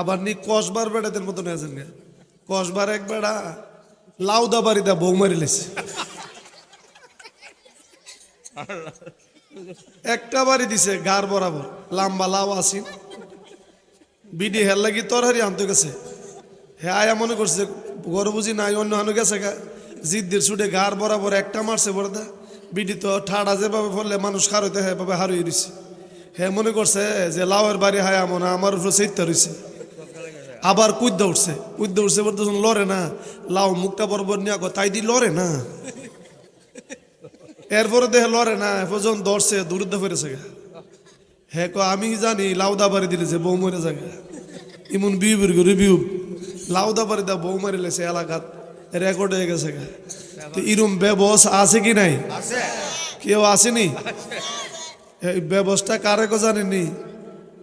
আবার নি কসবার বেড়াদের মতন আছেন গা। কসবার এক বেড়া লাউদা বাড়িতে বউ মারি লেছে। একটা বাড়ি দিছে গার বরাবর, লাম্বা লাউ আসি বিডি হের লাগি তরহারি আনতে গেছে। হে আয়া মনে করছে গরু বুঝি নাই, অন্য হানু গেছে গা। জিদ্দির ছুটে গার বরাবর একটা মারছে বড়দা। বিডি তো ঠাড়া যেভাবে ফললে মানুষ খারইতে হয়, এভাবে হারুই দিছে। হে মনে করছে যে লাউয়ের বাড়ি হায় আমন আমার উপরে সেইতে রয়েছে আবার কুদ্দা উঠছে। কুদ্দা উঠছে বলতে লড়ে না লাউ মুখটা বরাবর নিয়ে আগো তাই দি লড়ে না। এরপরে দেখে লড়ে না এপর্যন্ত দর্শে দূরত্ব ফেরেছে গা। হে ক আমি জানি লাউদা বাড়ি দিলে যে বউ মরে যাবে। ইমন বিউ বির করে বিউ লাউদা বাড়ি দা বউ মারি লেছে এলাকাত রেকর্ড হয়ে গেছে গা। তো ইরম ব্যবস আছে কি নাই? কেউ আসেনি? এই ব্যবস্থা কারে কো জানেনি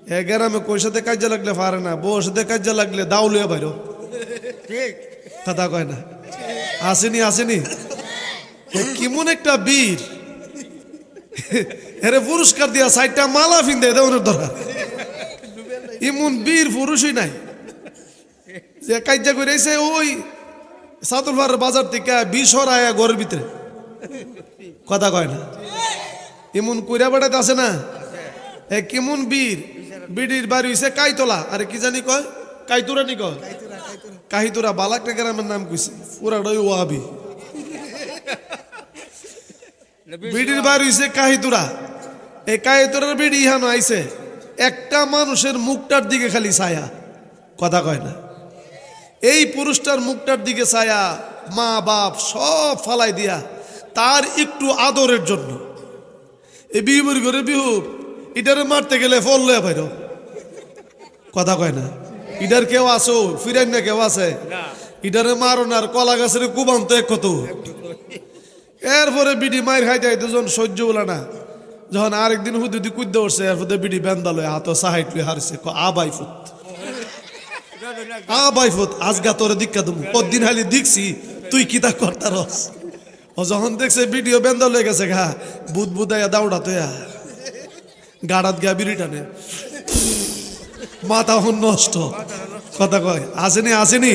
এ গ্রামে সাথে কাজে লাগলে পারে না বউ সাথে কাজে লাগলে দাউলিয়া বাইর। ঠিক। কথা কয় না। আসেনি আসেনি। কেমন একটা বীর। এরে পুরস্কার দিয়া সাইডটা মালা ফিন্দে দেওয়ার দরকার ইমন বীর পুরুষই নাই। যে কাজ্যা করে এসে ওই সাতুলবার বাজার থেকে বিষ আয়া ঘরের ভিতরে। কথা কয় না। এমন কইরা বেড়াতে আছে না। এ কেমন বীর। বিড়ির বাড়ি হইছে কাইতলা। আরে কি জানি কয়? কাইতুরা নি কয়? কাহিতুরা বালাকটা গ্রামের নাম কইছে। পুরাটাই ওয়াবি। বিড়ির বাড়ি হইছে কাহিতুরা এই কাহিতুরার বিড়ি ইহানো আইছে। একটা মানুষের মুখটার দিকে খালি ছায়া। কথা কয় না। এই পুরুষটার মুখটার দিকে ছায়া মা বাপ সব ফালাই দিয়া তার একটু আদরের জন্য। এই বিহুর ঘরে বিহু ইটারে মারতে গেলে ফল লয়ে ভাইর কথা কয় না। ইটার কেউ আসো ফিরেন না কেউ আছে? ইটারে মারো না আর কলা গাছের কুবান্ত এক কত? এরপরে বিডি মায়ের খাইতে হয় দুজন সহ্য বলে না। যখন আরেকদিন হুদুদি কুদ্দে উঠছে এরপরে বিডি বেন্দালয় হাত সাহাইট লুই হারছে আবাই ফুট আবাই ফুট আজগা তোরে দীক্ষা দেবো পরদিন হালি দেখছি তুই কিতা করতা রস ও যখন দেখছে ভিডিও বেন্দা লয়ে গেছে গা বুধ বুধাইয়া দাউড়া তোয়া। গাড়াত গা বিড়ি টানে। মাথা হন নষ্ট। কথা কয়, আসেনি আসেনি?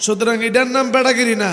সুতরাং এটার নাম বেড়াগিরি না।